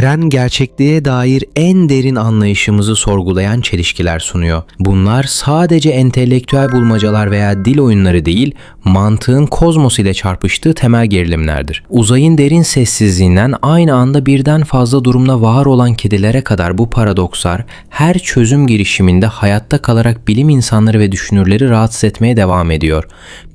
Evren gerçekliğe dair en derin anlayışımızı sorgulayan çelişkiler sunuyor. Bunlar sadece entelektüel bulmacalar veya dil oyunları değil, mantığın kozmos ile çarpıştığı temel gerilimlerdir. Uzayın derin sessizliğinden aynı anda birden fazla durumda var olan kedilere kadar bu paradokslar her çözüm girişiminde hayatta kalarak bilim insanları ve düşünürleri rahatsız etmeye devam ediyor.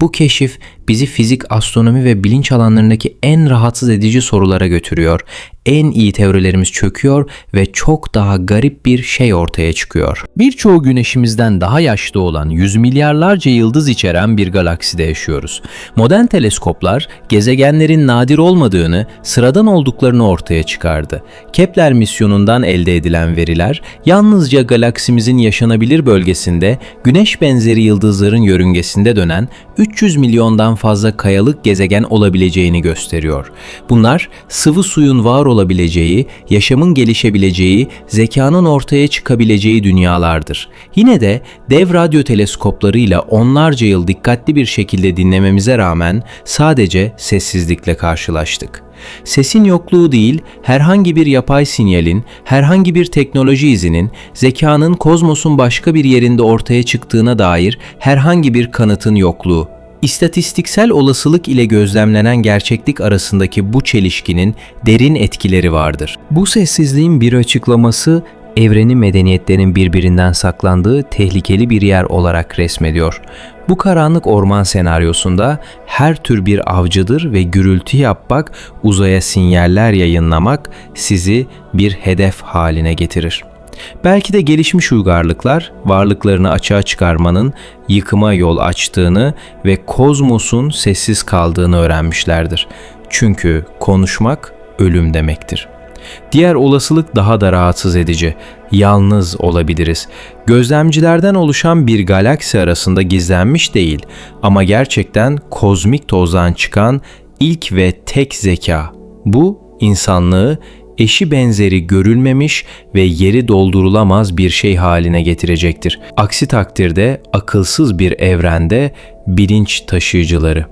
Bu keşif bizi fizik, astronomi ve bilinç alanlarındaki en rahatsız edici sorulara götürüyor. En iyi teorilerimiz çöküyor ve çok daha garip bir şey ortaya çıkıyor. Birçoğu güneşimizden daha yaşlı olan yüz milyarlarca yıldız içeren bir galakside yaşıyoruz. Modern teleskoplar gezegenlerin nadir olmadığını, sıradan olduklarını ortaya çıkardı. Kepler misyonundan elde edilen veriler yalnızca galaksimizin yaşanabilir bölgesinde güneş benzeri yıldızların yörüngesinde dönen 300 milyondan fazla kayalık gezegen olabileceğini gösteriyor. Bunlar sıvı suyun var olabileceği, yaşamın gelişebileceği, zekanın ortaya çıkabileceği dünyalardır. Yine de dev radyo teleskoplarıyla onlarca yıl dikkatli bir şekilde dinlememize rağmen sadece sessizlikle karşılaştık. Sesin yokluğu değil, herhangi bir yapay sinyalin, herhangi bir teknoloji izinin, zekanın kozmosun başka bir yerinde ortaya çıktığına dair herhangi bir kanıtın yokluğu. İstatistiksel olasılık ile gözlemlenen gerçeklik arasındaki bu çelişkinin derin etkileri vardır. Bu sessizliğin bir açıklaması evreni medeniyetlerin birbirinden saklandığı tehlikeli bir yer olarak resmediyor. Bu karanlık orman senaryosunda her tür bir avcıdır ve gürültü yapmak, uzaya sinyaller yayınlamak sizi bir hedef haline getirir. Belki de gelişmiş uygarlıklar varlıklarını açığa çıkarmanın yıkıma yol açtığını ve kozmosun sessiz kaldığını öğrenmişlerdir. Çünkü konuşmak ölüm demektir. Diğer olasılık daha da rahatsız edici. Yalnız olabiliriz. Gözlemcilerden oluşan bir galaksi arasında gizlenmiş değil ama gerçekten kozmik tozdan çıkan ilk ve tek zeka. Bu insanlığı eşi benzeri görülmemiş ve yeri doldurulamaz bir şey haline getirecektir. Aksi takdirde akılsız bir evrende bilinç taşıyıcıları.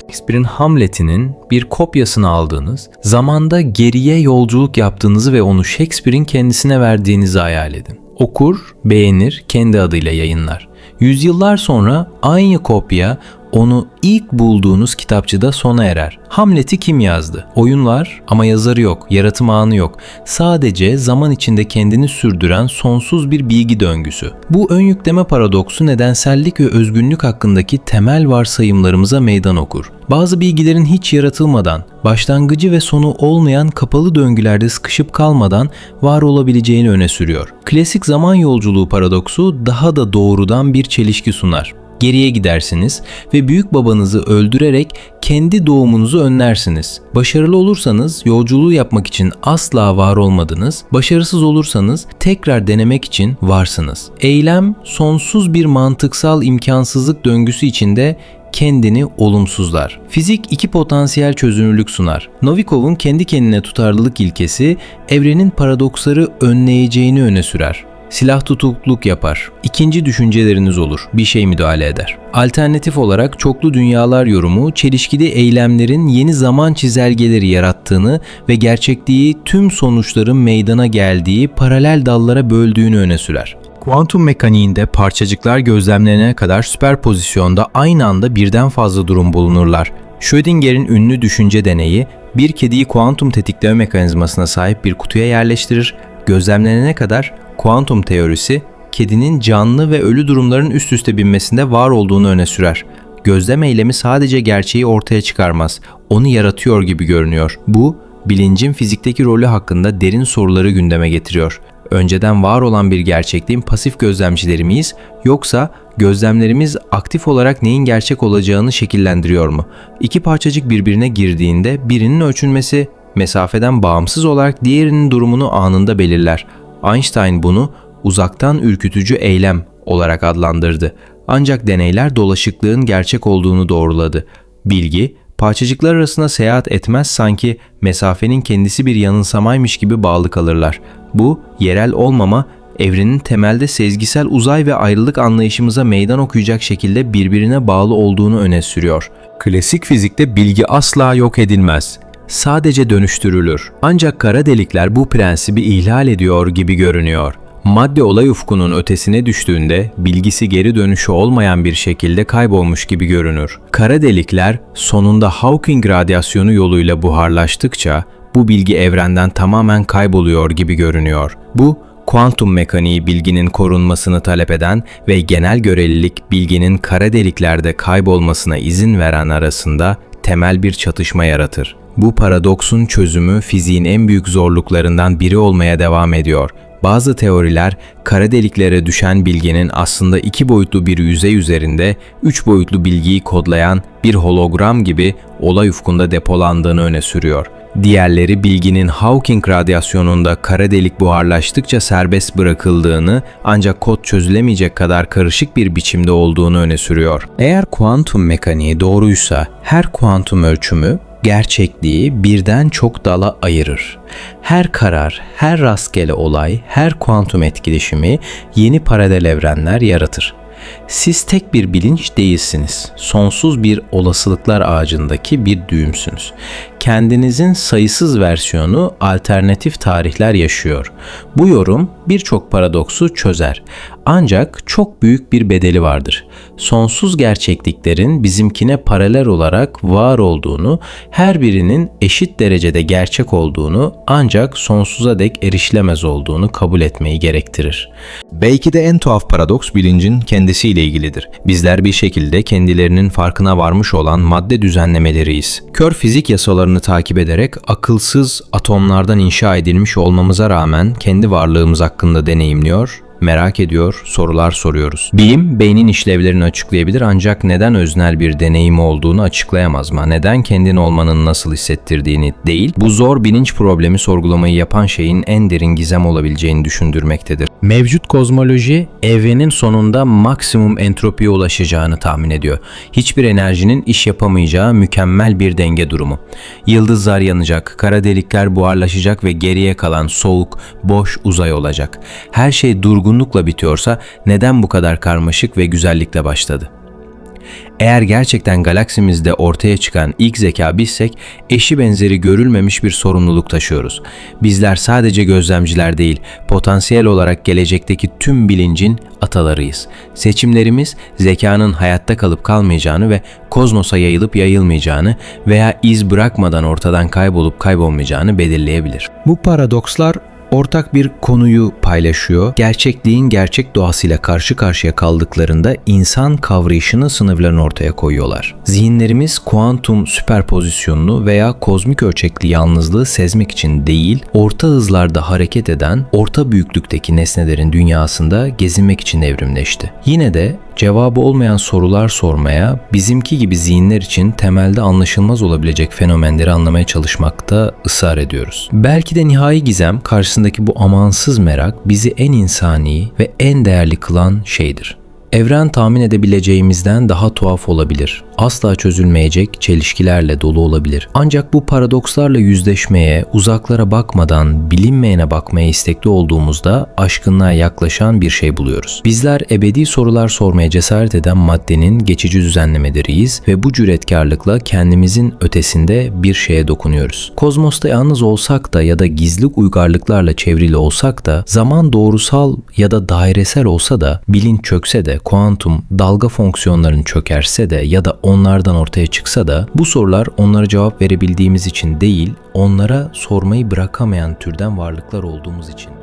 Shakespeare'in Hamlet'inin bir kopyasını aldığınız, zamanda geriye yolculuk yaptığınızı ve onu Shakespeare'in kendisine verdiğinizi hayal edin. Okur, beğenir, kendi adıyla yayınlar. Yüzyıllar sonra aynı kopya onu ilk bulduğunuz kitapçıda sona erer. Hamlet'i kim yazdı? Oyun var ama yazarı yok, yaratım anı yok. Sadece zaman içinde kendini sürdüren sonsuz bir bilgi döngüsü. Bu ön yükleme paradoksu nedensellik ve özgünlük hakkındaki temel varsayımlarımıza meydan okur. Bazı bilgilerin hiç yaratılmadan, başlangıcı ve sonu olmayan kapalı döngülerde sıkışıp kalmadan var olabileceğini öne sürüyor. Klasik zaman yolculuğu paradoksu daha da doğrudan bir çelişki sunar geriye gidersiniz ve büyük babanızı öldürerek kendi doğumunuzu önlersiniz. Başarılı olursanız yolculuğu yapmak için asla var olmadınız. Başarısız olursanız tekrar denemek için varsınız. Eylem sonsuz bir mantıksal imkansızlık döngüsü içinde kendini olumsuzlar. Fizik iki potansiyel çözünürlük sunar. Novikov'un kendi kendine tutarlılık ilkesi evrenin paradoksları önleyeceğini öne sürer silah tutukluk yapar. İkinci düşünceleriniz olur. Bir şey müdahale eder. Alternatif olarak çoklu dünyalar yorumu çelişkili eylemlerin yeni zaman çizelgeleri yarattığını ve gerçekliği tüm sonuçların meydana geldiği paralel dallara böldüğünü öne sürer. Kuantum mekaniğinde parçacıklar gözlemlenene kadar süperpozisyonda aynı anda birden fazla durum bulunurlar. Schrödinger'in ünlü düşünce deneyi bir kediyi kuantum tetikleme mekanizmasına sahip bir kutuya yerleştirir, gözlemlenene kadar kuantum teorisi kedinin canlı ve ölü durumların üst üste binmesinde var olduğunu öne sürer. Gözlem eylemi sadece gerçeği ortaya çıkarmaz, onu yaratıyor gibi görünüyor. Bu, bilincin fizikteki rolü hakkında derin soruları gündeme getiriyor. Önceden var olan bir gerçekliğin pasif gözlemcileri miyiz yoksa gözlemlerimiz aktif olarak neyin gerçek olacağını şekillendiriyor mu? İki parçacık birbirine girdiğinde birinin ölçülmesi mesafeden bağımsız olarak diğerinin durumunu anında belirler. Einstein bunu uzaktan ürkütücü eylem olarak adlandırdı. Ancak deneyler dolaşıklığın gerçek olduğunu doğruladı. Bilgi, parçacıklar arasında seyahat etmez sanki mesafenin kendisi bir yanılsamaymış gibi bağlı kalırlar. Bu, yerel olmama, evrenin temelde sezgisel uzay ve ayrılık anlayışımıza meydan okuyacak şekilde birbirine bağlı olduğunu öne sürüyor. Klasik fizikte bilgi asla yok edilmez. Sadece dönüştürülür. Ancak kara delikler bu prensibi ihlal ediyor gibi görünüyor. Madde olay ufkunun ötesine düştüğünde bilgisi geri dönüşü olmayan bir şekilde kaybolmuş gibi görünür. Kara delikler sonunda Hawking radyasyonu yoluyla buharlaştıkça bu bilgi evrenden tamamen kayboluyor gibi görünüyor. Bu kuantum mekaniği bilginin korunmasını talep eden ve genel görelilik bilginin kara deliklerde kaybolmasına izin veren arasında temel bir çatışma yaratır. Bu paradoksun çözümü fiziğin en büyük zorluklarından biri olmaya devam ediyor. Bazı teoriler kara deliklere düşen bilginin aslında iki boyutlu bir yüzey üzerinde üç boyutlu bilgiyi kodlayan bir hologram gibi olay ufkunda depolandığını öne sürüyor. Diğerleri bilginin Hawking radyasyonunda kara delik buharlaştıkça serbest bırakıldığını ancak kod çözülemeyecek kadar karışık bir biçimde olduğunu öne sürüyor. Eğer kuantum mekaniği doğruysa her kuantum ölçümü gerçekliği birden çok dala ayırır. Her karar, her rastgele olay, her kuantum etkileşimi yeni paralel evrenler yaratır. Siz tek bir bilinç değilsiniz. Sonsuz bir olasılıklar ağacındaki bir düğümsünüz. Kendinizin sayısız versiyonu alternatif tarihler yaşıyor. Bu yorum birçok paradoksu çözer. Ancak çok büyük bir bedeli vardır. Sonsuz gerçekliklerin bizimkine paralel olarak var olduğunu, her birinin eşit derecede gerçek olduğunu ancak sonsuza dek erişilemez olduğunu kabul etmeyi gerektirir. Belki de en tuhaf paradoks bilincin kendisiyle ilgilidir. Bizler bir şekilde kendilerinin farkına varmış olan madde düzenlemeleriyiz. Kör fizik yasalarını takip ederek akılsız atomlardan inşa edilmiş olmamıza rağmen kendi varlığımız hakkında deneyimliyor, merak ediyor, sorular soruyoruz. Bilim beynin işlevlerini açıklayabilir ancak neden öznel bir deneyim olduğunu açıklayamaz mı? Neden kendin olmanın nasıl hissettirdiğini değil, bu zor bilinç problemi sorgulamayı yapan şeyin en derin gizem olabileceğini düşündürmektedir. Mevcut kozmoloji evrenin sonunda maksimum entropiye ulaşacağını tahmin ediyor. Hiçbir enerjinin iş yapamayacağı mükemmel bir denge durumu. Yıldızlar yanacak, kara delikler buharlaşacak ve geriye kalan soğuk, boş uzay olacak. Her şey durgunlukla bitiyorsa neden bu kadar karmaşık ve güzellikle başladı? Eğer gerçekten galaksimizde ortaya çıkan ilk zeka bizsek eşi benzeri görülmemiş bir sorumluluk taşıyoruz. Bizler sadece gözlemciler değil, potansiyel olarak gelecekteki tüm bilincin atalarıyız. Seçimlerimiz zekanın hayatta kalıp kalmayacağını ve kozmosa yayılıp yayılmayacağını veya iz bırakmadan ortadan kaybolup kaybolmayacağını belirleyebilir. Bu paradokslar ortak bir konuyu paylaşıyor. Gerçekliğin gerçek doğasıyla karşı karşıya kaldıklarında insan kavrayışının sınırlarını ortaya koyuyorlar. Zihinlerimiz kuantum süperpozisyonunu veya kozmik ölçekli yalnızlığı sezmek için değil, orta hızlarda hareket eden, orta büyüklükteki nesnelerin dünyasında gezinmek için evrimleşti. Yine de cevabı olmayan sorular sormaya, bizimki gibi zihinler için temelde anlaşılmaz olabilecek fenomenleri anlamaya çalışmakta ısrar ediyoruz. Belki de nihai gizem karşısındaki bu amansız merak bizi en insani ve en değerli kılan şeydir. Evren tahmin edebileceğimizden daha tuhaf olabilir. Asla çözülmeyecek çelişkilerle dolu olabilir. Ancak bu paradokslarla yüzleşmeye, uzaklara bakmadan bilinmeyene bakmaya istekli olduğumuzda aşkınlığa yaklaşan bir şey buluyoruz. Bizler ebedi sorular sormaya cesaret eden maddenin geçici düzenlemeleriyiz ve bu cüretkarlıkla kendimizin ötesinde bir şeye dokunuyoruz. Kozmosta yalnız olsak da ya da gizli uygarlıklarla çevrili olsak da zaman doğrusal ya da dairesel olsa da bilinç çökse de kuantum dalga fonksiyonların çökerse de ya da onlardan ortaya çıksa da bu sorular onlara cevap verebildiğimiz için değil, onlara sormayı bırakamayan türden varlıklar olduğumuz için.